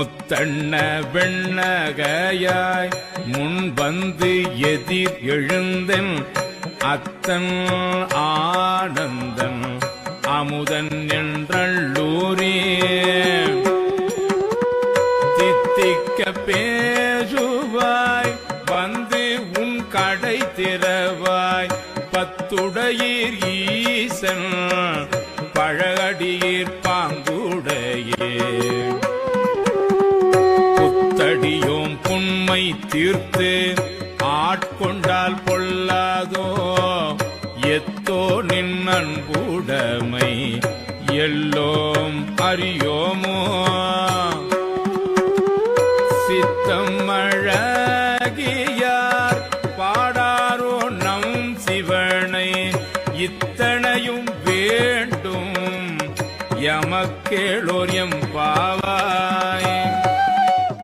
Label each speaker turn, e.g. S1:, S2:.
S1: முத்தண்ண வெண்ணகையாய் முன்வந்து எதிர் எழுந்தன் அத்தன் ஆனந்தன் அமுதன் என்றள்ளூரே தித்திக்க பேசுவாய் வந்து உன் கடை திறவாய் பத்துடையீர் ஈசன் பழகடியீர் பாங்குடையே தீர்த்து ஆட்கொண்டால் பொல்லாதோ? எத்தோ நின் அன்புடைமை எல்லோம் அறியோமோ? சித்தம் அழகியார் பாடாரோ நம் சிவனை இத்தனையும் வேண்டும். எமக்கேளோர் எம் பாவா